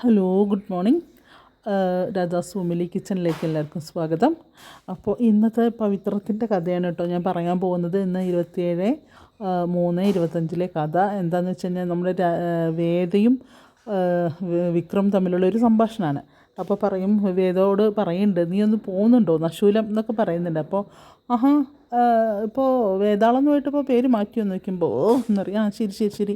Hello good morning Raja's family കിച്ചണിലേക്ക് എല്ലാവർക്കും സ്വാഗതം. അപ്പോൾ ഇന്നത്തെ പവിത്രത്തിന്റെ കഥയാണ് കേട്ടോ ഞാൻ പറയാൻ പോകുന്നത്. ഇന്ന് ഇരുപത്തിയേഴ് മൂന്ന് ഇരുപത്തഞ്ചിലെ കഥ. എന്താണെന്ന് വെച്ച് കഴിഞ്ഞാൽ നമ്മുടെ വേദയും വിക്രം തമ്മിലുള്ള ഒരു സംഭാഷണമാണ്. അപ്പോൾ പറയും വേദോട് പറയുന്നുണ്ട് നീ ഒന്ന് പോകുന്നുണ്ടോ? നശൂലം എന്നൊക്കെ പറയുന്നുണ്ട്. അപ്പോൾ ആഹാ ഇപ്പോൾ വേതാളെന്ന് പോയിട്ട് ഇപ്പോൾ പേര് മാറ്റിയെന്ന് നോക്കുമ്പോൾ ഓ എന്നറിയാം. ആ ശരി ശരി ശരി.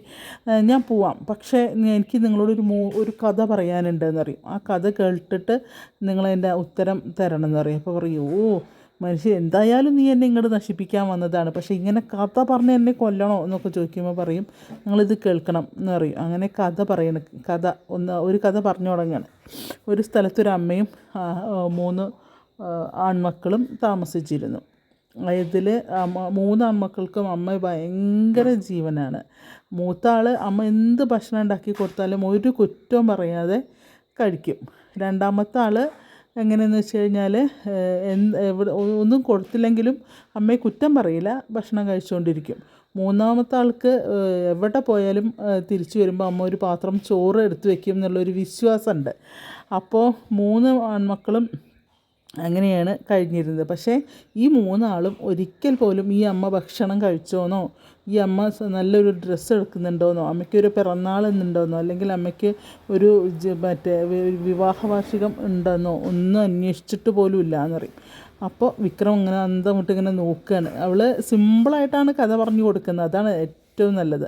ഞാൻ പോവാം. പക്ഷേ എനിക്ക് നിങ്ങളോടൊരു മൂ ഒരു കഥ പറയാനുണ്ട് എന്നറിയും. ആ കഥ കേട്ടിട്ട് നിങ്ങളതിന്റെ ഉത്തരം തരണം എന്നറിയും അപ്പോൾ പറയും ഓ മനുഷ്യൻ എന്തായാലും നീ എന്നെ ഇങ്ങോട്ട് നശിപ്പിക്കാൻ വന്നതാണ്. പക്ഷേ ഇങ്ങനെ കഥ പറഞ്ഞ് എന്നെ കൊല്ലണോ എന്നൊക്കെ ചോദിക്കുമ്പോൾ പറയും നിങ്ങളിത് കേൾക്കണം എന്ന് പറയും. അങ്ങനെ കഥ പറയണ. കഥ ഒന്ന് ഒരു കഥ പറഞ്ഞു തുടങ്ങുകയാണ് ഒരു സ്ഥലത്തൊരു അമ്മയും മൂന്ന് ആൺമക്കളും താമസിച്ചിരുന്നു. ഇതിൽ മൂന്ന് അമ്മക്കൾക്കും അമ്മ ഭയങ്കര ജീവനാണ്. മൂത്ത ആൾ അമ്മ എന്ത് ഭക്ഷണം ഉണ്ടാക്കി കൊടുത്താലും ഒരു കുറ്റവും പറയാതെ കഴിക്കും. രണ്ടാമത്തെ ആൾ എങ്ങനെയെന്ന് വെച്ച് കഴിഞ്ഞാൽ ഒന്നും കൊടുത്തില്ലെങ്കിലും അമ്മയെ കുറ്റം പറയില്ല ഭക്ഷണം കഴിച്ചുകൊണ്ടിരിക്കും മൂന്നാമത്തെ ആൾക്ക് എവിടെ പോയാലും തിരിച്ചു വരുമ്പോൾ അമ്മ ഒരു പാത്രം ചോറ് എടുത്തു വയ്ക്കും എന്നുള്ളൊരു വിശ്വാസമുണ്ട്. അപ്പോൾ മൂന്ന് ആൺമക്കളും അങ്ങനെയാണ് കഴിഞ്ഞിരുന്നത്. പക്ഷേ ഈ മൂന്നാളും ഒരിക്കൽ പോലും ഈ അമ്മ ഭക്ഷണം കഴിച്ചോന്നോ ഈ അമ്മ നല്ലൊരു ഡ്രസ്സ് എടുക്കുന്നുണ്ടോന്നോ? അമ്മയ്ക്കൊരു പിറന്നാൾ എന്നുണ്ടോന്നോ? അല്ലെങ്കിൽ അമ്മയ്ക്ക് ഒരു മറ്റേ വിവാഹ വാർഷികം ഉണ്ടെന്നോ? ഒന്നും അന്വേഷിച്ചിട്ട് പോലും ഇല്ല എന്നറിയും അപ്പോൾ വിക്രം ഇങ്ങനെ അന്തം ഇങ്ങനെ നോക്കുകയാണ് അവൾ സിമ്പിളായിട്ടാണ് കഥ പറഞ്ഞു കൊടുക്കുന്നത്. അതാണ് ഏറ്റവും നല്ലത്.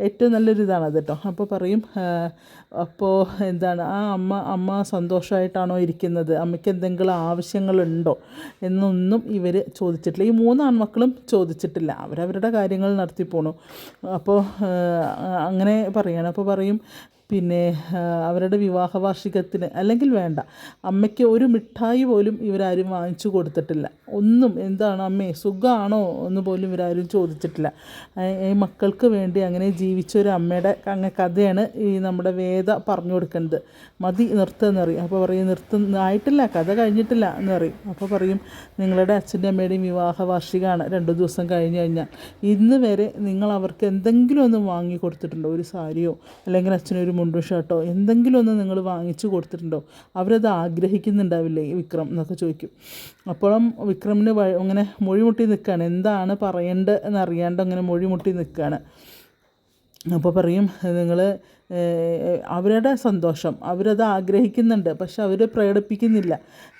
ഏറ്റവും നല്ലൊരു ഇതാണ് കേട്ടോ. അപ്പോൾ പറയും അപ്പോൾ എന്താണ് ആ അമ്മ അമ്മ സന്തോഷമായിട്ടാണോ ഇരിക്കുന്നത്? അമ്മയ്ക്ക് എന്തെങ്കിലും ആവശ്യങ്ങളുണ്ടോ? എന്നൊന്നും ഇവർ ചോദിച്ചിട്ടില്ല. ഈ മൂന്ന് ആൺമക്കളും ചോദിച്ചിട്ടില്ല. അവരവരുടെ കാര്യങ്ങൾ നടത്തി പോണു അപ്പോൾ അങ്ങനെ പറയാണ്. അപ്പോൾ പറയും പിന്നെ അവരുടെ വിവാഹ വാർഷികത്തിന് അല്ലെങ്കിൽ വേണ്ട. അമ്മയ്ക്ക് ഒരു മിഠായി പോലും ഇവരാരും വാങ്ങിച്ചു കൊടുത്തിട്ടില്ല. ഒന്നും എന്താണ് അമ്മേ സുഖമാണോ എന്ന് പോലും ഇവരാരും ചോദിച്ചിട്ടില്ല. ഈ മക്കൾക്ക് വേണ്ടി അങ്ങനെ ജീവിച്ച ഒരു അമ്മയുടെ അങ്ങ് കഥയാണ് ഈ നമ്മുടെ വേദ പറഞ്ഞു കൊടുക്കുന്നത്. മതി നിർത്തുക പറയും. അപ്പോൾ പറയും നിർത്തും ആയിട്ടില്ല കഥ കഴിഞ്ഞിട്ടില്ല എന്ന് പറയും. അപ്പോൾ പറയും നിങ്ങളുടെ അച്ഛന്റെ അമ്മയുടെയും വിവാഹ വാർഷികമാണ് രണ്ട് ദിവസം കഴിഞ്ഞ് കഴിഞ്ഞാൽ. ഇന്ന് വരെ നിങ്ങൾ അവർക്ക് എന്തെങ്കിലും ഒന്ന് വാങ്ങി കൊടുത്തിട്ടുണ്ടോ? ഒരു സാരിയോ അല്ലെങ്കിൽ അച്ഛനൊരു മുണ്ടും ഷർട്ടോ എന്തെങ്കിലും ഒന്ന് നിങ്ങൾ വാങ്ങിച്ചു കൊടുത്തിട്ടുണ്ടോ? അവരത് ആഗ്രഹിക്കുന്നുണ്ടാവില്ലേ? വിക്രം എന്നൊക്കെ ചോദിക്കും. അപ്പോഴും വിക്രമിന് അങ്ങനെ മൊഴിമുട്ടി നിൽക്കുകയാണ്. എന്താണ് പറയേണ്ടത് എന്നറിയാണ്ട് അങ്ങനെ മൊഴിമുട്ടി നിൽക്കുകയാണ്. അപ്പോൾ പറയും നിങ്ങൾ അവരുടെ സന്തോഷം അവരത് ആഗ്രഹിക്കുന്നുണ്ട് പക്ഷെ അവർ പ്രകടിപ്പിക്കുന്നില്ല.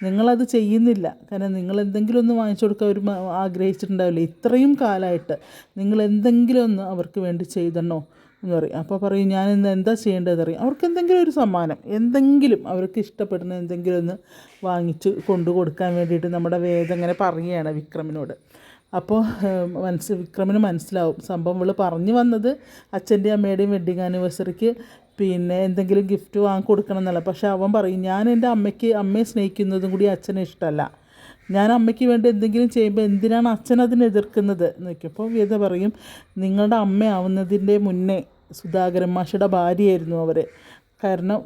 നിങ്ങളത് ചെയ്യുന്നില്ല. കാരണം നിങ്ങൾ എന്തെങ്കിലും ഒന്ന് വാങ്ങിച്ചു കൊടുക്കാൻ അവർ ആഗ്രഹിച്ചിട്ടുണ്ടാവില്ല? ഇത്രയും കാലമായിട്ട് നിങ്ങൾ എന്തെങ്കിലും ഒന്ന് അവർക്ക് വേണ്ടി ചെയ്തണോ? എന്ന് പറയും അപ്പോൾ പറയും ഞാൻ ഇന്ന് എന്താ ചെയ്യേണ്ടതെന്ന് അറിയാം അവർക്ക് എന്തെങ്കിലും ഒരു സമ്മാനം എന്തെങ്കിലും അവർക്ക് ഇഷ്ടപ്പെടുന്ന എന്തെങ്കിലും ഒന്ന് വാങ്ങിച്ച് കൊണ്ടു കൊടുക്കാൻ വേണ്ടിയിട്ട് നമ്മുടെ വേദം ഇങ്ങനെ പറയുകയാണ് വിക്രമിനോട്. അപ്പോൾ മനസ്സ് വിക്രമിന് മനസ്സിലാവും. സംഭവം ഇവൾ പറഞ്ഞു വന്നത് അച്ഛന്റെയും അമ്മയുടെയും വെഡ്ഡിങ് ആനിവേഴ്സറിക്ക് പിന്നെ എന്തെങ്കിലും ഗിഫ്റ്റ് വാങ്ങി കൊടുക്കണം എന്നല്ല. പക്ഷേ അവൻ പറയും ഞാൻ എന്റെ അമ്മയ്ക്ക് അമ്മയെ സ്നേഹിക്കുന്നതും കൂടി അച്ഛനെ ഇഷ്ടമല്ല. ഞാൻ അമ്മയ്ക്ക് വേണ്ടി എന്തെങ്കിലും ചെയ്യുമ്പോൾ എന്തിനാണ് അച്ഛൻ അതിനെ എതിർക്കുന്നത് എന്ന് ചോദിക്കും അപ്പോൾ വേദ പറയും നിങ്ങളുടെ അമ്മയാവുന്നതിന്റെ മുന്നേ സുധാകരൻ മാഷയുടെ ഭാര്യയായിരുന്നു അവർ കാരണം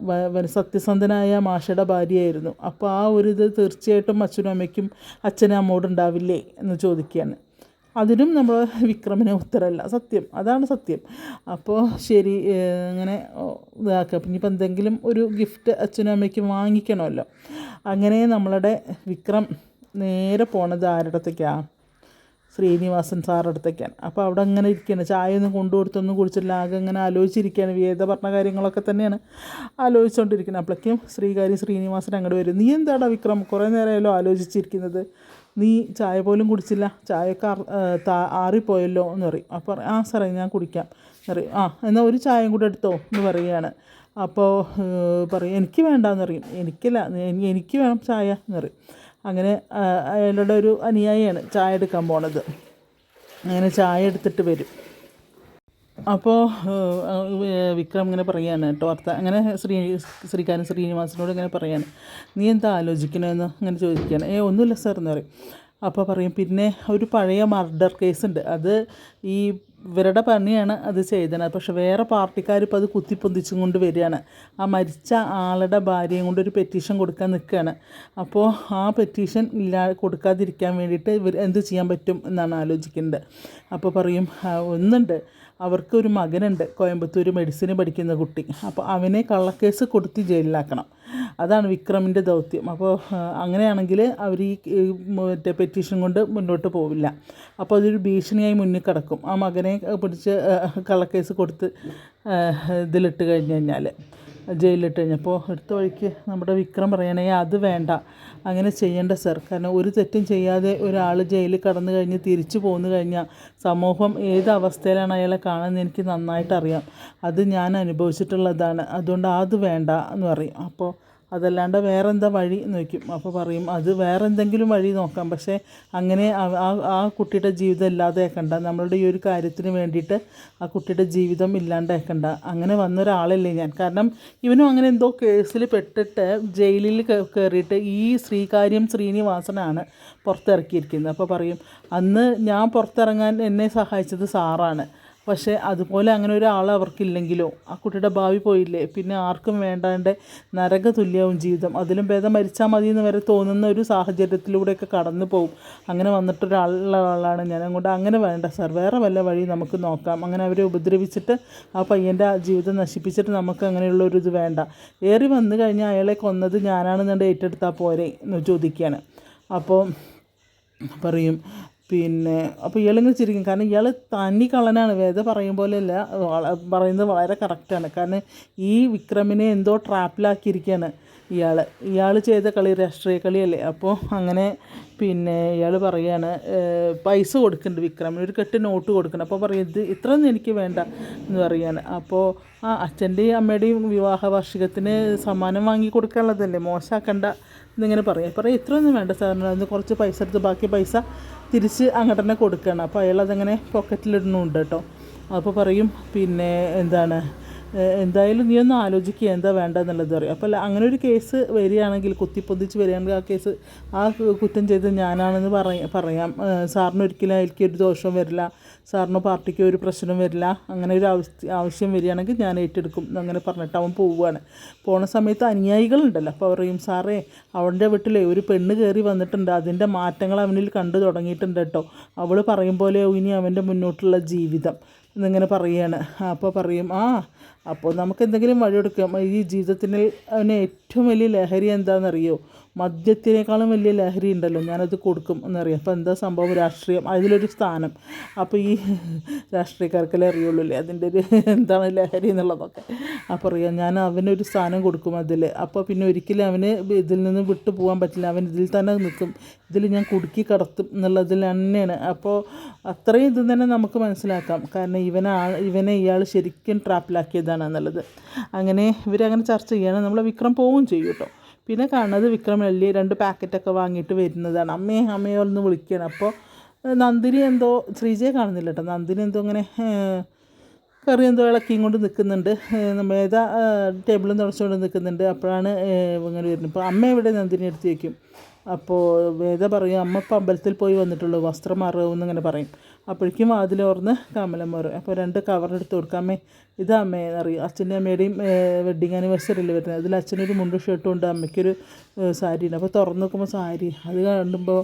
സത്യസന്ധനായ മാഷയുടെ ഭാര്യയായിരുന്നു. അപ്പോൾ ആ ഒരു ഇത് തീർച്ചയായിട്ടും അച്ഛനും അമ്മയ്ക്കും അച്ഛനും അമ്മോട് ഉണ്ടാവില്ലേ എന്ന് ചോദിക്കുകയാണ്. അതിനും നമ്മൾ വിക്രമിന് ഉത്തരമല്ല സത്യം. അതാണ് സത്യം. അപ്പോൾ ശരി അങ്ങനെ ഇതാക്കുക ഇനിയിപ്പോൾ എന്തെങ്കിലും ഒരു ഗിഫ്റ്റ് അച്ഛനും അമ്മയ്ക്കും വാങ്ങിക്കണമല്ലോ. അങ്ങനെ നമ്മളുടെ വിക്രം നേരെ പോണത് ആരുടെ അടുത്തേക്കാണ് ശ്രീനിവാസൻ സാറുടെ അടുത്തേക്കാണ് അപ്പോൾ അവിടെ അങ്ങനെ ഇരിക്കുകയാണ് ചായ ഒന്നും കൊണ്ടു കൊടുത്തൊന്നും കുടിച്ചില്ല ആകെ അങ്ങനെ ആലോചിച്ചിരിക്കുകയാണ് വേദ പറഞ്ഞ കാര്യങ്ങളൊക്കെ തന്നെയാണ് ആലോചിച്ചുകൊണ്ടിരിക്കുന്നത് അപ്പോഴേക്കും ശ്രീകാരി ശ്രീനിവാസൻ അങ്ങോട്ട് വരും. നീ എന്താടാ വിക്രം? കുറേ നേരമായല്ലോ ആലോചിച്ചിരിക്കുന്നത്. നീ ചായ പോലും കുടിച്ചില്ല. ചായയൊക്കെ താ- ആറിപ്പോയല്ലോ എന്ന് പറയും. അപ്പോൾ ആ സാറേ ഞാൻ കുടിക്കാം പറയും. ആ എന്നാൽ ഒരു ചായയും കൂടെ എടുത്തോ എന്ന് പറയുകയാണ്. അപ്പോൾ പറയും എനിക്ക് വേണ്ടാന്ന് പറയും. എനിക്കില്ല. എനിക്ക് വേണം ചായ എന്ന് പറയും. അങ്ങനെ അയാളുടെ ഒരു അനുയായിയാണ് ചായ എടുക്കാൻ പോണത്. അങ്ങനെ ചായ എടുത്തിട്ട് വരും. അപ്പോൾ വിക്രം ഇങ്ങനെ പറയാണ് കേട്ടോ അർത്ഥ അങ്ങനെ ശ്രീ ശ്രീകാരൻ ശ്രീനിവാസനോട് ഇങ്ങനെ പറയാണ്. നീ എന്താ ആലോചിക്കണമെന്ന് അങ്ങനെ ചോദിക്കുകയാണ്. ഏ ഒന്നുമില്ല സാർ എന്ന് പറയും. അപ്പോൾ പറയും പിന്നെ ഒരു പഴയ മർഡർ കേസുണ്ട്. അത് ഈ ഇവരുടെ പണിയാണ് അത് ചെയ്തത്. പക്ഷെ വേറെ പാർട്ടിക്കാർ ഇപ്പോൾ അത് കുത്തിപ്പൊന്തിച്ചും കൊണ്ട് വരികയാണ്. ആ മരിച്ച ആളുടെ ഭാര്യയും കൊണ്ട് ഒരു പെറ്റീഷൻ കൊടുക്കാൻ നിൽക്കുകയാണ്. അപ്പോൾ ആ പെറ്റീഷൻ ഇല്ലാ കൊടുക്കാതിരിക്കാൻ വേണ്ടിയിട്ട് ഇവർ എന്ത് ചെയ്യാൻ പറ്റും എന്നാണ് ആലോചിക്കുന്നത് അപ്പോൾ പറയും ഒന്നുണ്ട്. അവർക്ക് ഒരു മകനുണ്ട്. കോയമ്പത്തൂർ മെഡിസിന് പഠിക്കുന്ന കുട്ടി. അപ്പോൾ അവനെ കള്ളക്കേസ് കൊടുത്ത് ജയിലിലാക്കണം. അതാണ് വിക്രമിന്റെ ദൗത്യം. അപ്പോൾ അങ്ങനെയാണെങ്കിൽ അവർ ഈ മറ്റേ പെറ്റീഷൻ കൊണ്ട് മുന്നോട്ട് പോവില്ല. അപ്പോൾ അതൊരു ഭീഷണിയായി മുന്നിൽ കിടക്കും. ആ മകനെ പിടിച്ച് കള്ളക്കേസ് കൊടുത്ത് ഇതിലിട്ട് കഴിഞ്ഞ് കഴിഞ്ഞാൽ ജയിലിലിട്ട് കഴിഞ്ഞപ്പോൾ എടുത്ത വഴിക്ക് നമ്മുടെ വിക്രം പറയണേ അത് വേണ്ട. അങ്ങനെ ചെയ്യേണ്ട സർ. കാരണം ഒരു തെറ്റും ചെയ്യാതെ ഒരാൾ ജയിലിൽ കടന്നു കഴിഞ്ഞ് തിരിച്ചു പോന്നു കഴിഞ്ഞാൽ സമൂഹം ഏത് അവസ്ഥയിലാണ് അയാളെ കാണുന്നത് എനിക്ക് നന്നായിട്ട് അറിയാം അത് ഞാൻ അനുഭവിച്ചിട്ടുള്ളതാണ്. അതുകൊണ്ട് അത് വേണ്ട എന്ന് പറയും. അപ്പോൾ അതല്ലാണ്ട് വേറെ എന്താ വഴി നോക്കും അപ്പോൾ പറയും അത് വേറെ എന്തെങ്കിലും വഴി നോക്കാം. പക്ഷേ അങ്ങനെ ആ- ആ കുട്ടിയുടെ ജീവിതം ഇല്ലാതെയാക്കണ്ട നമ്മളുടെ ഈ ഒരു കാര്യത്തിന് വേണ്ടിയിട്ട് ആ കുട്ടിയുടെ ജീവിതം ഇല്ലാണ്ടാക്കണ്ട അങ്ങനെ വന്ന ഒരാളല്ലേ ഞാൻ. കാരണം ഇവനും അങ്ങനെ എന്തോ കേസിൽ പെട്ടിട്ട് ജയിലിൽ കയറിയിട്ട് ഈ ശ്രീകാര്യം ശ്രീനിവാസനാണ് പുറത്തിറക്കിയിരിക്കുന്നത്. അപ്പോൾ പറയും അന്ന് ഞാൻ പുറത്തിറങ്ങാൻ എന്നെ സഹായിച്ചത് സാറാണ്. പക്ഷേ അതുപോലെ അങ്ങനെ ഒരാൾ അവർക്കില്ലെങ്കിലോ? ആ കുട്ടിയുടെ ഭാവി പോയില്ലേ? പിന്നെ ആർക്കും വേണ്ടാണ്ട് നരക തുല്യവും ജീവിതം. അതിലും ഭേദം മരിച്ചാൽ മതി എന്ന് വരെ തോന്നുന്ന ഒരു സാഹചര്യത്തിലൂടെയൊക്കെ കടന്നു പോകും അങ്ങനെ വന്നിട്ടൊരാളുള്ള ആളാണ് ഞാൻ. അങ്ങോട്ട് അങ്ങനെ വേണ്ട. സാർ വേറെ വല്ല വഴി നമുക്ക് നോക്കാം. അങ്ങനെ അവരെ ഉപദ്രവിച്ചിട്ട് ആ പയ്യന്റെ ജീവിതം നശിപ്പിച്ചിട്ട് നമുക്ക് അങ്ങനെയുള്ള ഒരു ഇത് വേണ്ട. ഏറി വന്നു കഴിഞ്ഞാൽ അയാളെ കൊന്നത് ഞാനാണെന്നുണ്ട് ഏറ്റെടുത്താൽ പോരെ എന്ന് ചോദിക്കുകയാണ്. അപ്പോൾ പറയും പിന്നെ അപ്പോൾ ഇയാളിങ്ങനെ ചിരിക്കും. കാരണം ഇയാൾ തനി കള്ളനാണ്. വേദ പറയും പോലെയല്ല. പറയുന്നത് വളരെ കറക്റ്റാണ് കാരണം ഈ വിക്രമിനെ എന്തോ ട്രാപ്പിലാക്കിയിരിക്കുകയാണ് ഇയാൾ ഇയാൾ ചെയ്ത കളി രാഷ്ട്രീയ കളിയല്ലേ. അപ്പോൾ അങ്ങനെ പിന്നെ ഇയാൾ പറയുകയാണ് പൈസ കൊടുക്കുന്നുണ്ട് വിക്രമിന് ഒരു കെട്ട് നോട്ട് കൊടുക്കണം അപ്പോൾ പറയും ഇത് ഇത്രയൊന്നും എനിക്ക് വേണ്ട എന്ന് പറയാണ് അപ്പോൾ ആ അച്ഛന്റെയും അമ്മയുടെയും വിവാഹ വാർഷികത്തിന് സമ്മാനം വാങ്ങി കൊടുക്കാനുള്ളതല്ലേ. മോശമാക്കണ്ട എന്നിങ്ങനെ പറയും. പറയും ഇത്രയൊന്നും വേണ്ട സാറിന്. അതിന് കുറച്ച് പൈസ എടുത്ത് ബാക്കി പൈസ തിരിച്ച് അങ്ങോട്ട് തന്നെ കൊടുക്കണം അപ്പോൾ അയാൾ അതങ്ങനെ പോക്കറ്റിലിടുന്നുണ്ട് കേട്ടോ. അപ്പോൾ പറയും പിന്നെ എന്താണ്? എന്തായാലും നീ ഒന്ന് ആലോചിക്കുക എന്താ വേണ്ടതെന്നുള്ളത് പറയും അപ്പോൾ അങ്ങനെ ഒരു കേസ് വരികയാണെങ്കിൽ കുത്തിപ്പൊന്തിച്ച് വരികയാണെങ്കിൽ ആ കേസ് ആ കുറ്റം ചെയ്ത് ഞാനാണെന്ന് പറയാം പറയാം. സാറിന് ഒരിക്കലും എനിക്ക് ഒരു ദോഷവും വരില്ല. സാറിനോ പാർട്ടിക്കോ ഒരു പ്രശ്നം വരില്ല. അങ്ങനെ ഒരു ആവശ്യ വരികയാണെങ്കിൽ ഞാൻ ഏറ്റെടുക്കും അങ്ങനെ പറഞ്ഞിട്ട് അവൻ പോവുകയാണ്. പോണ സമയത്ത് അനുയായികളുണ്ടല്ലോ. അപ്പോൾ പറയും സാറേ അവന്റെ വീട്ടിലെ ഒരു പെണ്ണ് കയറി വന്നിട്ടുണ്ട്. അതിന്റെ മാറ്റങ്ങൾ അവനിൽ കണ്ടു തുടങ്ങിയിട്ടുണ്ട് കേട്ടോ. അവൾ പറയും പോലെ ഇനി അവന്റെ മുന്നോട്ടുള്ള ജീവിതം. എന്നിങ്ങനെ പറയുകയാണ്. അപ്പോൾ പറയും ആ അപ്പോൾ നമുക്ക് എന്തെങ്കിലും വഴിയെടുക്കാം. ഈ ജീവിതത്തിന് അവന് ഏറ്റവും വലിയ ലഹരി എന്താണെന്നറിയോ? മദ്യത്തിനേക്കാളും വലിയ ലഹരി ഉണ്ടല്ലോ. ഞാനത് കൊടുക്കും എന്നറിയാം. അപ്പോൾ എന്താ സംഭവം? രാഷ്ട്രീയം. അതിലൊരു സ്ഥാനം. അപ്പോൾ ഈ രാഷ്ട്രീയക്കാർക്കല്ലേ അറിയുള്ളൂ അല്ലേ അതിന്റെ ഒരു എന്താണ് ലഹരി എന്നുള്ളതൊക്കെ. അപ്പോൾ അറിയാം. ഞാൻ അവനൊരു സ്ഥാനം കൊടുക്കും അതിൽ. അപ്പോൾ പിന്നെ ഒരിക്കലും അവന് ഇതിൽ നിന്ന് വിട്ടു പോകാൻ പറ്റില്ല. അവൻ ഇതിൽ തന്നെ നിൽക്കും. ഇതിൽ ഞാൻ കുടുക്കി കടത്തും എന്നുള്ളതിൽ തന്നെയാണ്. അപ്പോൾ അത്രയും ഇത് തന്നെ നമുക്ക് മനസ്സിലാക്കാം. കാരണം ഇവനാ ഇവനെ ഇയാൾ ശരിക്കും ട്രാപ്പിലാക്കിയതാണ്. എന്നുള്ളത് അങ്ങനെ ഇവരങ്ങനെ ചർച്ച ചെയ്യുകയാണ് നമ്മൾ വിക്രം പോവുകയും ചെയ്യും കേട്ടോ പിന്നെ കാണുന്നത് വിക്രം എള്ളി രണ്ട് പാക്കറ്റൊക്കെ വാങ്ങിയിട്ട് വരുന്നതാണ്. അമ്മയെ അമ്മയോ ഒന്ന് വിളിക്കുകയാണ് അപ്പോൾ നന്ദിനി എന്തോ ശ്രീജയെ കാണുന്നില്ല കേട്ടോ നന്ദിനി എന്തോ അങ്ങനെ കറി എന്തോ ഇളക്കിയും കൊണ്ട് നിൽക്കുന്നുണ്ട്. മേധ ടേബിളും തുടച്ചുകൊണ്ട് നിൽക്കുന്നുണ്ട്. അപ്പോഴാണ് ഇങ്ങനെ വരുന്നത്. ഇപ്പോൾ അമ്മ എവിടെ? നന്ദിനി എടുത്ത് വയ്ക്കും അപ്പോൾ വേദ പറയും അമ്മ ഇപ്പം അമ്പലത്തിൽ പോയി വന്നിട്ടുള്ളൂ. വസ്ത്രം മാറുമെന്ന് ഇങ്ങനെ പറയും. അപ്പോഴേക്കും വാതിലോർന്ന് കമലം മാറും അപ്പോൾ രണ്ട് കവറെടുത്ത് എടുത്ത് അമ്മേ. ഇത് അമ്മയെന്ന് അറിയും അച്ഛന്റെ അമ്മയുടെയും വെഡ്ഡിങ് ആനിവേഴ്സറി അല്ലേ വരുന്നത്. അതിൽ അച്ഛനൊരു മുണ്ട് ഷർട്ടും ഉണ്ട് അമ്മയ്ക്കൊരു സാരി ഉണ്ട്. അപ്പോൾ തുറന്ന് നോക്കുമ്പോൾ സാരി അത് കാണുമ്പോൾ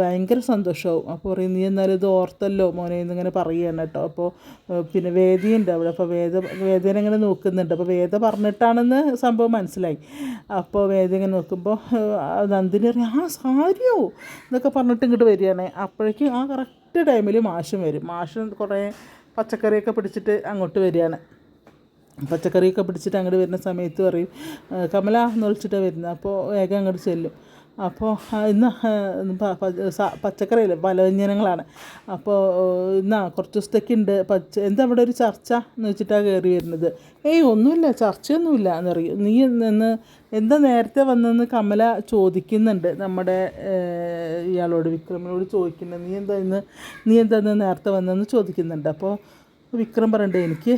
ഭയങ്കര സന്തോഷമാവും അപ്പോൾ പറയും നീ എന്നാലും ഇത് ഓർത്തല്ലോ മോനെ എന്നിങ്ങനെ പറയുകയാണ് കേട്ടോ. അപ്പോൾ പിന്നെ വേദിയുണ്ട് അവിടെ അപ്പോൾ വേദ വേദേനെ ഇങ്ങനെ നോക്കുന്നുണ്ട്. അപ്പോൾ വേദ പറഞ്ഞിട്ടാണെന്ന് സംഭവം മനസ്സിലായി. അപ്പോൾ വേദ ഇങ്ങനെ നോക്കുമ്പോൾ നന്ദിനി പറയും ആ സാരിയോ എന്നൊക്കെ പറഞ്ഞിട്ട് ഇങ്ങോട്ട് വരികയാണ്. അപ്പോഴേക്കും ആ കറക്റ്റ് ടൈമിൽ മാഷും വരും. മാഷ് കുറേ പച്ചക്കറിയൊക്കെ പിടിച്ചിട്ട് അങ്ങോട്ട് വരികയാണ്. പച്ചക്കറിയൊക്കെ പിടിച്ചിട്ട് അങ്ങോട്ട് വരുന്ന സമയത്ത് പറയും "ഏ, കമല എന്ന് വിളിച്ചിട്ടാണ് വരുന്നത്. അപ്പോൾ വേഗം അങ്ങോട്ട് ചെല്ലും. അപ്പോൾ ഇന്ന് പച്ചക്കറിയില്ല പലവ്യഞ്ജനങ്ങളാണ്. അപ്പോൾ ഇന്നാ കുറച്ച് ദിവസത്തേക്ക് ഉണ്ട് പച്ച എന്താ അവിടെ ഒരു ചർച്ച എന്ന് വെച്ചിട്ടാണ് കയറി വരുന്നത്? ഏയ് ഒന്നുമില്ല ചർച്ചയൊന്നുമില്ല എന്നറിയും. നീ നിന്ന് എന്താ നേരത്തെ വന്നെന്ന് കമല ചോദിക്കുന്നുണ്ട്. നമ്മുടെ ഇയാളോട് വിക്രമിനോട് ചോദിക്കുന്നുണ്ട്. നീ എന്താ ഇന്ന് നീ എന്താ ഇന്ന് നേരത്തെ വന്നതെന്ന് ചോദിക്കുന്നുണ്ട്. അപ്പോൾ വിക്രം പറയണ്ടേ എനിക്ക്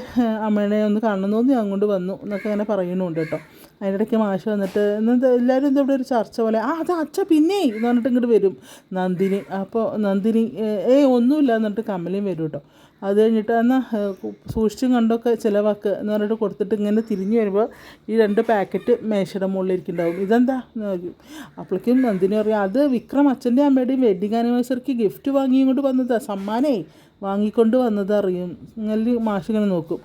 അമ്മേനെ ഒന്ന് കാണണമെന്ന് തോന്നി അങ്ങോട്ട് വന്നു എന്നൊക്കെ അങ്ങനെ പറയുന്നുണ്ട് കേട്ടോ. അതിനിടയ്ക്ക് മാഷ് വന്നിട്ട് എന്താ എല്ലാവരും എന്താ ഇവിടെ ഒരു ചർച്ച പോലെ? ആ അത് അച്ഛ പിന്നെ എന്ന് പറഞ്ഞിട്ട് ഇങ്ങോട്ട് വരും. നന്ദിനി അപ്പോൾ നന്ദിനി ഏയ് ഒന്നുമില്ല എന്നിട്ട് കമലയും വരും കേട്ടോ അത് കഴിഞ്ഞിട്ട് എന്നാൽ സൂക്ഷിച്ചും കണ്ടൊക്കെ ചിലവാക്ക് എന്ന് പറഞ്ഞിട്ട് കൊടുത്തിട്ട് ഇങ്ങനെ തിരിഞ്ഞു വരുമ്പോൾ ഈ രണ്ട് പാക്കറ്റ് മേശയുടെ മുകളിൽ ഇരിക്കുന്നുണ്ടാവും. ഇതെന്താ? എന്ന് പറയും അപ്പോഴേക്കും നന്ദിനി പറയും അത് വിക്രം അച്ഛന്റെ അമ്മയുടെയും വെഡിങ് ആനിവേഴ്സറിക്ക് ഗിഫ്റ്റ് വാങ്ങി ഇങ്ങോട്ട് വന്നതാണ് സമ്മാനേ വാങ്ങിക്കൊണ്ട് വന്നത് അറിയും. ഇങ്ങനെ മാഷിങ്ങനെ നോക്കും.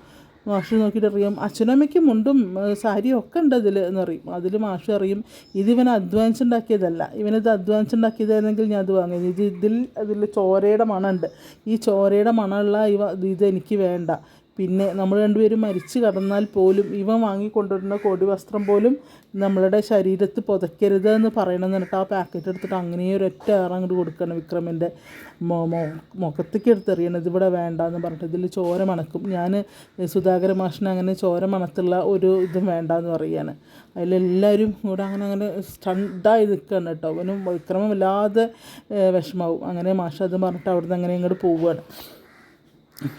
മാഷ് നോക്കിയിട്ട് അറിയാം അച്ഛനും അമ്മയ്ക്കും മുണ്ടും സാരിയും ഒക്കെ ഉണ്ട് അതിൽ എന്ന് അറിയും അതിൽ മാഷ് അറിയും ഇവൻ അധ്വാനിച്ച് ഉണ്ടാക്കിയതല്ല. ഇവനത് അധ്വാനിച്ച് ഉണ്ടാക്കിയതായിരുന്നെങ്കിൽ ഞാൻ അത് വാങ്ങി. ഇത് ഇതിൽ അതിൽ ചോരയുടെ മണമുണ്ട്. ഈ ചോരയുടെ മണമുള്ള ഇവ ഇത് എനിക്ക് വേണ്ട. പിന്നെ നമ്മൾ രണ്ടുപേരും മരിച്ചു കടന്നാൽ പോലും ഇവൻ വാങ്ങിക്കൊണ്ടുവരുന്ന കോടി വസ്ത്രം പോലും നമ്മളുടെ ശരീരത്ത് പുതയ്ക്കരുത് എന്ന് പറയണമെന്ന് പറഞ്ഞിട്ട് ആ പാക്കറ്റ് എടുത്തിട്ട് അങ്ങനെ ഒരൊറ്റ അങ്ങോട്ട് കൊടുക്കണം വിക്രമിന്റെ മോ മോ മുഖത്തേക്ക് എടുത്തെറിയണം ഇതിവിടെ വേണ്ട എന്ന് പറഞ്ഞിട്ട്. ഇതിൽ ചോര മണക്കും. ഞാൻ സുധാകര മാഷിന് അങ്ങനെ ചോര മണത്തുള്ള ഒരു ഇതും വേണ്ട എന്ന് പറയാണ് അതിലെല്ലാവരും കൂടെ അങ്ങനെ അങ്ങനെ സ്റ്റണ്ടായി നിൽക്കുകയാണ് കേട്ടോ. അവനും വിക്രമം വല്ലാതെ വിഷമാവും. അങ്ങനെ മാഷ് അത് പറഞ്ഞിട്ട് അവിടുന്ന് അങ്ങനെ ഇങ്ങോട്ട് പോവുകയാണ്.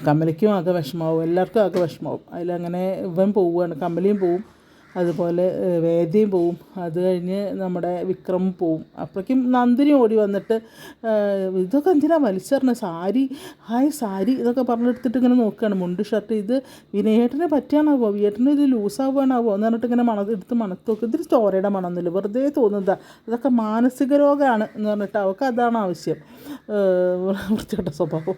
കമലയ്ക്കും ആകെ വിഷമാവും എല്ലാവർക്കും ആകെ വിഷമാവും. അതിലങ്ങനെ ഇവൻ പോവുകയാണ് കമലയും പോവും. അതുപോലെ വേദയും പോവും. അത് കഴിഞ്ഞ് നമ്മുടെ വിക്രം പോവും. അപ്പോഴേക്കും നന്ദിനി ഓടി വന്നിട്ട് ഇതൊക്കെ എന്തിനാ വലിച്ചെറിഞ്ഞ? സാരി ഹായ് സാരി ഇതൊക്കെ പറഞ്ഞെടുത്തിട്ട് ഇങ്ങനെ നോക്കുകയാണ്. മുണ്ട് ഷർട്ട് ഇത് വിനയേട്ടനെ പറ്റിയാണാവോ? വിയേട്ടന് ഇത് ലൂസാവുകയാണാവോ? എന്ന് പറഞ്ഞിട്ട് ഇങ്ങനെ മണ എടുത്ത് മണത്ത് നോക്കും ഇതിൽ ചോരയുടെ മണമൊന്നുമില്ല. വെറുതെ തോന്നുന്നത്. അതൊക്കെ മാനസിക രോഗമാണ് എന്ന് പറഞ്ഞിട്ട് അവൾക്ക് അതാണ് ആവശ്യം. വൃത്തിയുടെ സ്വഭാവം.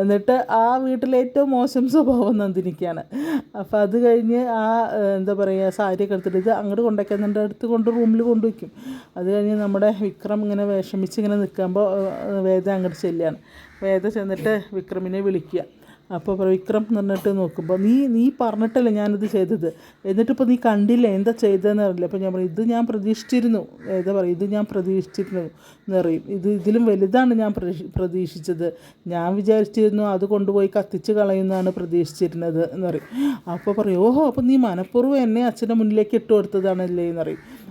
എന്നിട്ട് ആ വീട്ടിലെ ഏറ്റവും മോശം സ്വഭാവം നന്ദിനിക്കാണ്. അപ്പോൾ അത് കഴിഞ്ഞ് ആ എന്താ പറയുക സാരിയൊക്കെ എടുത്തിട്ട് ഇത് അങ്ങോട്ട് കൊണ്ടുവയ്ക്കുന്നതിന്റെ അടുത്ത് കൊണ്ട് റൂമിൽ കൊണ്ടുവയ്ക്കും അത് കഴിഞ്ഞ് നമ്മുടെ വിക്രം ഇങ്ങനെ വിഷമിച്ച് ഇങ്ങനെ നിൽക്കുമ്പോൾ വേദ അങ്ങോട്ട് ചെല്ലുകയാണ് വേദ ചെന്നിട്ട് വിക്രമിനെ വിളിക്കുക. അപ്പോൾ വിക്രം എന്ന് പറഞ്ഞിട്ട് നോക്കുമ്പോൾ നീ നീ പറഞ്ഞിട്ടല്ലേ ഞാനിത് ചെയ്തത്. എന്നിട്ടിപ്പോൾ നീ കണ്ടില്ല എന്താ ചെയ്തതെന്ന് അറിയില്ല. അപ്പോൾ ഞാൻ പറയും ഇത് ഞാൻ പ്രതീക്ഷിച്ചിരുന്നു. ഏതാ പറയും ഇത് ഞാൻ പ്രതീക്ഷിച്ചിരുന്നു എന്ന് പറയും. ഇത് ഇതിലും വലുതാണ് ഞാൻ പ്രതീക്ഷ- പ്രതീക്ഷിച്ചത്. ഞാൻ വിചാരിച്ചിരുന്നു അത് കൊണ്ടുപോയി കത്തിച്ച് കളയുന്നതാണ് പ്രതീക്ഷിച്ചിരുന്നത് എന്ന് പറയും. അപ്പോൾ പറയും ഓഹോ അപ്പോൾ നീ മനഃപൂർവം എന്നെ അച്ഛന്റെ മുന്നിലേക്ക് ഇട്ട് കൊടുത്തതാണല്ലേ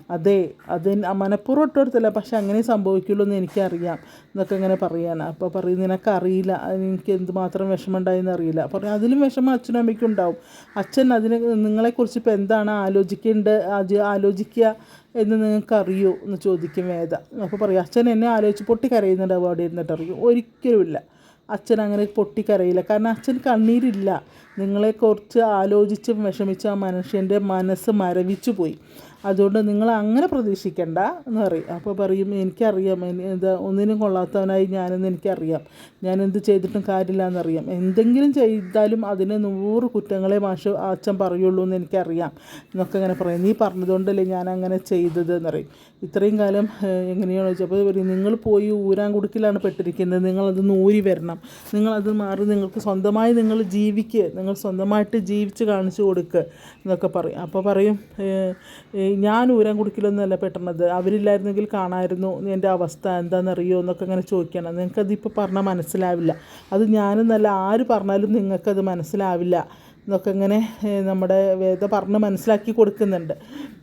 അതെ അത് മനഃപൂർവം ഇട്ട് പക്ഷെ അങ്ങനെ സംഭവിക്കുള്ളൂ എന്ന് എനിക്കറിയാം. എന്നൊക്കെ ഇങ്ങനെ പറയാണ് അപ്പോൾ പറയും നിനക്കറിയില്ല. എനിക്ക് എന്തുമാത്രം വിഷമമുണ്ടായെന്ന് അറിയില്ല. പറയും അതിലും വിഷമം അച്ഛനും അമ്മയ്ക്കും ഉണ്ടാവും. അച്ഛൻ അതിനെ നിങ്ങളെക്കുറിച്ച് ഇപ്പോൾ എന്താണ് ആലോചിക്കേണ്ടത് അത് ആലോചിക്കുക എന്ന് നിങ്ങൾക്ക് അറിയോ എന്ന് ചോദിക്കും വേദ. അപ്പോൾ പറയും അച്ഛൻ എന്നെ ആലോചിച്ച് പൊട്ടി കരയുന്നുണ്ടാവും അവിടെ ഇരുന്നിട്ട്. അറിയും. ഒരിക്കലുമില്ല. അച്ഛൻ അങ്ങനെ പൊട്ടിക്കരയില്ല. കാരണം അച്ഛൻ കണ്ണീരില്ല. നിങ്ങളെക്കുറിച്ച് ആലോചിച്ച് വിഷമിച്ച ആ മനുഷ്യന്റെ മനസ്സ് മരവിച്ചു പോയി അതുകൊണ്ട് നിങ്ങൾ അങ്ങനെ പ്രതീക്ഷിക്കണ്ട എന്ന് പറയും. അപ്പോൾ പറയും എനിക്കറിയാം. എനി- എന്താ ഒന്നിനും കൊള്ളാത്തവനായി ഞാനെന്ന് എനിക്കറിയാം. ഞാൻ എന്ത് ചെയ്തിട്ടും കാര്യമില്ല എന്നറിയാം എന്തെങ്കിലും ചെയ്താലും അതിന് നൂറ് കുറ്റങ്ങളെ മാഷ് അച്ഛൻ പറയുള്ളൂ എന്ന് എനിക്കറിയാം. എന്നൊക്കെ അങ്ങനെ പറയും. നീ പറഞ്ഞതുകൊണ്ടല്ലേ ഞാൻ അങ്ങനെ ചെയ്തത്? എന്ന് പറയും. ഇത്രയും കാലം എങ്ങനെയാണെന്ന് വെച്ചാൽ അപ്പോൾ പറയും നിങ്ങൾ പോയി ഊരാൻ കുടുക്കിലാണ് പെട്ടിരിക്കുന്നത്. നിങ്ങളത് നൂരി വരണം. നിങ്ങളത് മാറി നിങ്ങൾക്ക് സ്വന്തമായി നിങ്ങൾ ജീവിക്കുക നിങ്ങൾ സ്വന്തമായിട്ട് ജീവിച്ച് കാണിച്ചു കൊടുക്കുക എന്നൊക്കെ പറയും. അപ്പോൾ പറയും ഞാൻ ഊരം കുടുക്കിലൊന്നുമല്ല പെട്ടണത് അവരില്ലായിരുന്നെങ്കിൽ കാണാമായിരുന്നു എന്റെ അവസ്ഥ എന്താണെന്നറിയോ എന്നൊക്കെ ഇങ്ങനെ ചോദിക്കണം നിങ്ങൾക്കതിപ്പോൾ പറഞ്ഞാൽ മനസ്സിലാവില്ല. അത് ഞാനെന്നല്ല ആര് പറഞ്ഞാലും നിങ്ങൾക്കത് മനസ്സിലാവില്ല എന്നൊക്കെ ഇങ്ങനെ നമ്മുടെ വേദ പറഞ്ഞ് മനസ്സിലാക്കി കൊടുക്കുന്നുണ്ട്.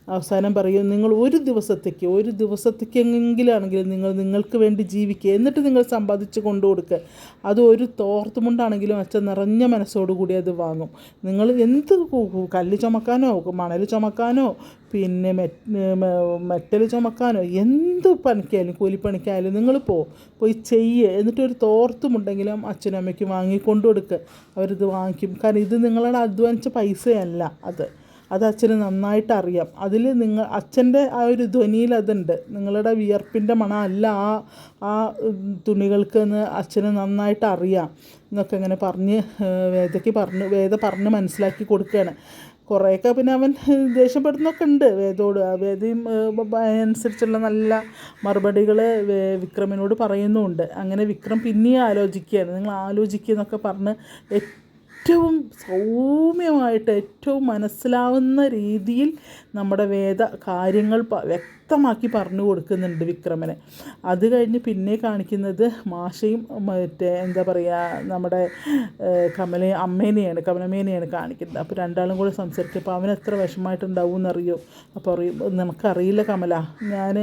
അവസാനം പറയും നിങ്ങൾ ഒരു ദിവസത്തേക്ക് ഒരു ദിവസത്തേക്കെങ്കിലാണെങ്കിലും നിങ്ങൾ നിങ്ങൾക്ക് വേണ്ടി ജീവിക്കുക. എന്നിട്ട് നിങ്ങൾ സമ്പാദിച്ച് കൊണ്ടു കൊടുക്കുക. അത് ഒരു തോർത്തുമുണ്ടാണെങ്കിലും അച്ഛൻ നിറഞ്ഞ മനസ്സോടുകൂടി അത് വാങ്ങും. നിങ്ങൾ എന്ത് കല്ല് ചുമക്കാനോ മണൽ ചുമക്കാനോ പിന്നെ മെറ്റൽ ചുമക്കാനോ എന്ത് പണിക്കായാലും കൂലിപ്പണിക്കായാലും നിങ്ങൾ പോ പോയി ചെയ്യുക എന്നിട്ട് ഒരു തോർത്തുമുണ്ടെങ്കിലും അച്ഛനും അമ്മയ്ക്കും വാങ്ങി കൊണ്ടു കൊടുക്കുക അവരിത് വാങ്ങിക്കും. കാരണം ഇത് നിങ്ങളുടെ അധ്വാനിച്ച പൈസയല്ല അത്. അത് അച്ഛന് നന്നായിട്ട് അറിയാം. അതിൽ നിങ്ങൾ അച്ഛന്റെ ആ ഒരു ധ്വനിയിൽ അതുണ്ട്. നിങ്ങളുടെ വിയർപ്പിന്റെ മണം അല്ല ആ ആ തുണികൾക്ക് എന്ന് അച്ഛന് നന്നായിട്ട് അറിയാം. എന്നൊക്കെ ഇങ്ങനെ പറഞ്ഞ് വേദയ്ക്ക് പറഞ്ഞ് വേദ പറഞ്ഞ് മനസ്സിലാക്കി കൊടുക്കുകയാണ് കുറേയൊക്കെ പിന്നെ അവൻ ദേഷ്യപ്പെടുന്നൊക്കെ ഉണ്ട് വേദോട്. ആ വേദയും അനുസരിച്ചുള്ള നല്ല മറുപടികൾ വിക്രമിനോട് പറയുന്നുമുണ്ട്. അങ്ങനെ വിക്രം പിന്നെയും ആലോചിക്കുകയാണ്. നിങ്ങൾ ആലോചിക്കുക എന്നൊക്കെ പറഞ്ഞ് ഏറ്റവും സൗമ്യമായിട്ട് ഏറ്റവും മനസ്സിലാവുന്ന രീതിയിൽ നമ്മുടെ വേദ കാര്യങ്ങൾ പ- വ്യക്തമാക്കി പറഞ്ഞു കൊടുക്കുന്നുണ്ട് വിക്രമനെ. അത് കഴിഞ്ഞ് പിന്നെ കാണിക്കുന്നത് മാഷയും മറ്റേ എന്താ പറയുക നമ്മുടെ കമല അമ്മേനെയാണ് കമലമ്മേനെയാണ് കാണിക്കുന്നത്. അപ്പോൾ രണ്ടാളും കൂടെ സംസാരിക്കും അപ്പോൾ അവൻ എത്ര വിഷമമായിട്ടുണ്ടാവും എന്നറിയോ അപ്പോൾ അറിയും നമുക്കറിയില്ല കമല. ഞാൻ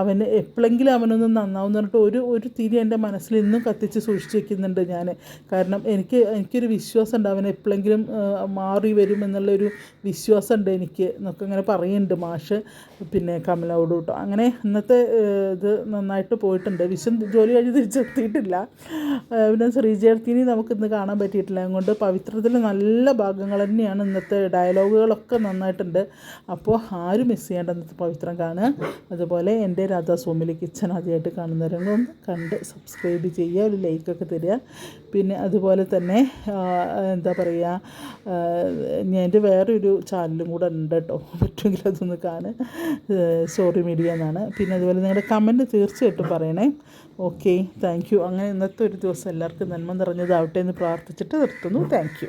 അവന് എപ്പോഴെങ്കിലും അവനൊന്ന് നന്നാവും പറഞ്ഞിട്ട് ഒരു ഒരു തിരി എന്റെ മനസ്സിൽ ഇന്നും കത്തിച്ച് സൂക്ഷിച്ച് വെക്കുന്നുണ്ട് ഞാൻ കാരണം എനിക്ക് എനിക്കൊരു വിശ്വാസം ഉണ്ട് അവൻ എപ്പോഴെങ്കിലും മാറി വരും എന്നുള്ളൊരു വിശ്വാസമുണ്ട് എനിക്ക്. എന്നൊക്കെ ഇങ്ങനെ പറയുന്നുണ്ട് മാഷ്. പിന്നെ കമലോടും കണ്ടോളൂ കേട്ടോ അങ്ങനെ ഇന്നത്തെ ഇത് നന്നായിട്ട് പോയിട്ടുണ്ട്. വിശ്വൻ ജോലി കഴിഞ്ഞ് തിരിച്ചെത്തിയിട്ടില്ല പിന്നെ പിന്നെ നമുക്ക് നമുക്കിന്ന് കാണാൻ പറ്റിയിട്ടില്ല. അതുകൊണ്ട് പവിത്രത്തിൽ നല്ല ഭാഗങ്ങൾ തന്നെയാണ് ഇന്നത്തെ ഡയലോഗുകളൊക്കെ നന്നായിട്ടുണ്ട്. അപ്പോൾ ആരും മിസ് ചെയ്യേണ്ട ഇന്നത്തെ പവിത്രം കാണുക. അതുപോലെ എന്റെ രാധാ സോമിലി കിച്ചൻ ആദ്യമായിട്ട് കാണുന്നവരൊന്നും കണ്ട് സബ്സ്ക്രൈബ് ചെയ്യുക. ഒരു ലൈക്കൊക്കെ തരിക. പിന്നെ അതുപോലെ തന്നെ എന്താ പറയുക എന്റെ വേറൊരു ചാനലും കൂടെ ഉണ്ട് കേട്ടോ. പറ്റുമെങ്കിൽ അതൊന്ന് കാണുക. സ്റ്റോറി മീഡിയ എന്നാണ്. പിന്നെ അതുപോലെ നിങ്ങളുടെ കമന്റ് തീർച്ചയായിട്ടും പറയണേ. ഓക്കെ താങ്ക് അങ്ങനെ ഇന്നത്തെ ഒരു ദിവസം എല്ലാവർക്കും നന്മ നിറഞ്ഞതാവട്ടെ എന്ന് പ്രാർത്ഥിച്ചിട്ട് നിർത്തുന്നു. താങ്ക്